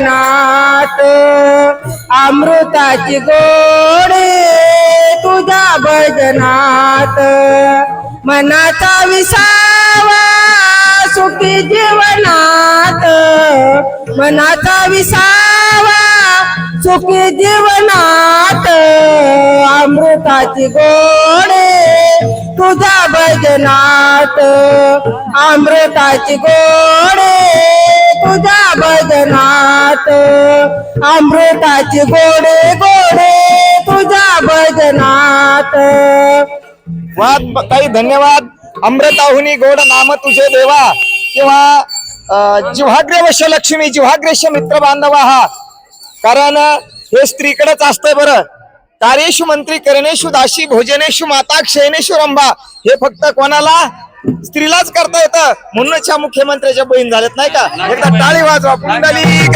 भजनात अमृताची गोडी तुझ्या भजनात. मनाचा विसावा सुखी जीवनात. मनाचा विसावा सुखी जीवनात. अमृताची गोडे तुझ्या भजनात. अमृताची गोडे भजनात अमृताची गोडे गोडे तुझ्या भजनात वाद ताई धन्यवाद. अमृताहुनी गोड नाम तुझे देवा. किंवा अं, लक्ष्मी जिव्हाग्रेश मित्र बांधवा हा कारण हे स्त्रीकडेच असतंय बरं. कार्येशु मंत्री करणेशु दाशी भोजनेशु माता क्षयनेशु रंभा. हे फक्त कोणाला? स्त्रीलाच करता येतं. म्हणूनच ह्या मुख्यमंत्र्याच्या बहीण झाल्यात नाही का? एकदा टाळी वाजवा. कुंडली